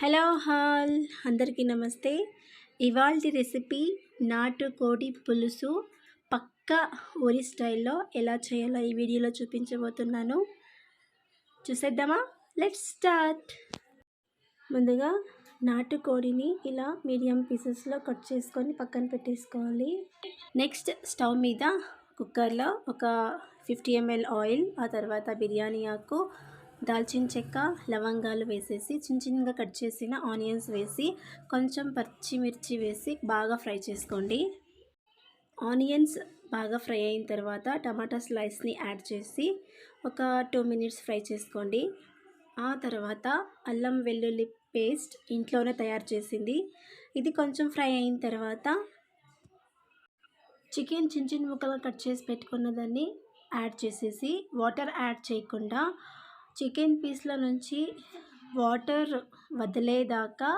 Hello hall అందరికీ నమస్తే. ఇవాళ రెసిపీ నాటుకోడి పులుసు. పక్కా ఊరి స్టైల్లో ఎలా చేయాలో ఈ వీడియోలో చూపించబోతున్నాను. చూసేద్దామా? Let's start. ముందుగా నాటుకోడిని ఇలా మీడియం పీసెస్లో కట్ చేసుకొని పక్కన పెట్టేసుకోవాలి. నెక్స్ట్ స్టవ్ మీద కుక్కర్లో ఒక ఫిఫ్టీ ఎంఎల్ ఆయిల్ ఆ తర్వాత బిర్యానీ ఆకు దాల్చిన చెక్క లవంగాలు వేసేసి చిన్న చిన్నగా కట్ చేసిన ఆనియన్స్ వేసి కొంచెం పచ్చిమిర్చి వేసి బాగా ఫ్రై చేసుకోండి. ఆనియన్స్ బాగా ఫ్రై అయిన తర్వాత టమాటా స్లైస్ని యాడ్ చేసి ఒక టూ మినిట్స్ ఫ్రై చేసుకోండి. ఆ తర్వాత అల్లం వెల్లుల్లి పేస్ట్ ఇంట్లోనే తయారు చేసింది. ఇది కొంచెం ఫ్రై అయిన తర్వాత చికెన్ చిన్న చిన్న ముక్కలుగా కట్ చేసి పెట్టుకున్న దాన్ని యాడ్ చేసేసి వాటర్ యాడ్ చేయకుండా చికెన్ పీస్ల నుంచి వాటర్ వదిలేదాకా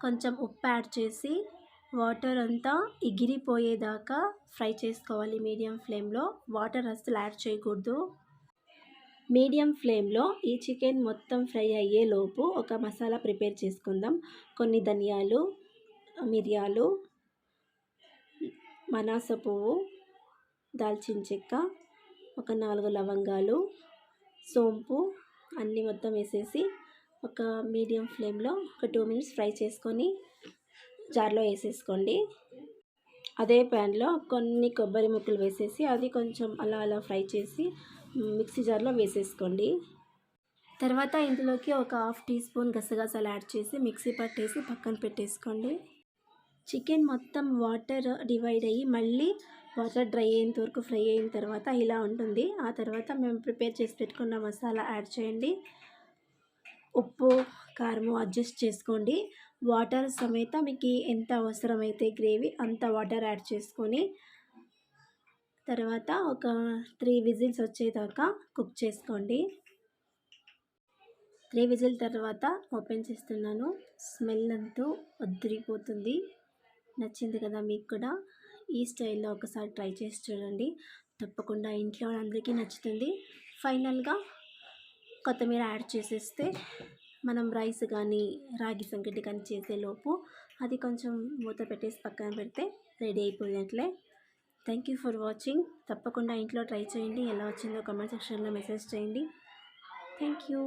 కొంచెం ఉప్పు యాడ్ చేసి వాటర్ అంతా ఎగిరిపోయేదాకా ఫ్రై చేసుకోవాలి మీడియం ఫ్లేమ్లో. వాటర్ అస్సలు యాడ్ చేయకూడదు. మీడియం ఫ్లేమ్లో ఈ చికెన్ మొత్తం ఫ్రై అయ్యేలోపు ఒక మసాలా ప్రిపేర్ చేసుకుందాం. కొన్ని ధనియాలు మిరియాలు మనాస పువ్వు దాల్చిన చెక్క ఒక నాలుగు లవంగాలు సోంపు అన్నీ మొత్తం వేసేసి ఒక మీడియం ఫ్లేమ్లో ఒక టూ మినిట్స్ ఫ్రై చేసుకొని జార్లో వేసేసుకోండి. అదే ప్యాన్లో కొన్ని కొబ్బరి ముక్కలు వేసేసి అది కొంచెం అలా అలా ఫ్రై చేసి మిక్సీ జార్లో వేసేసుకోండి. తర్వాత ఇందులోకి ఒక హాఫ్ టీ స్పూన్ గసగసాలు యాడ్ చేసి మిక్సీ పట్టేసి పక్కన పెట్టేసుకోండి. చికెన్ మొత్తం వాటర్ డివైడ్ అయ్యి మళ్ళీ వాటర్ డ్రై అయ్యేంత వరకు ఫ్రై అయిన తర్వాత ఇలా ఉంటుంది. ఆ తర్వాత మేము ప్రిపేర్ చేసి పెట్టుకున్న మసాలా యాడ్ చేయండి. ఉప్పు కారము అడ్జస్ట్ చేసుకోండి. వాటర్ సమేత మీకు ఎంత అవసరమైతే గ్రేవీ అంత వాటర్ యాడ్ చేసుకొని తర్వాత ఒక త్రీ విజిల్స్ వచ్చేదాకా కుక్ చేసుకోండి. త్రీ విజిల్ తర్వాత ఓపెన్ చేస్తున్నాను. స్మెల్ అంతా వదిలిపోతుంది నచ్చింది కదా మీకు కూడా? ఈ స్టైల్లో ఒకసారి ట్రై చేసి చూడండి. తప్పకుండా ఇంట్లో అందరికీ నచ్చుతుంది. ఫైనల్గా కొత్తిమీర యాడ్ చేసేస్తే మనం రైస్ కానీ రాగి సంగటి కానీ చేసేలోపు అది కొంచెం మూత పెట్టేసి పక్కన పెడితే ready అయిపోయినట్లే. Thank you for watching. తప్పకుండా ఇంట్లో ట్రై చేయండి. ఎలా వచ్చిందో కమెంట్ సెక్షన్లో మెసేజ్ చేయండి. Thank you.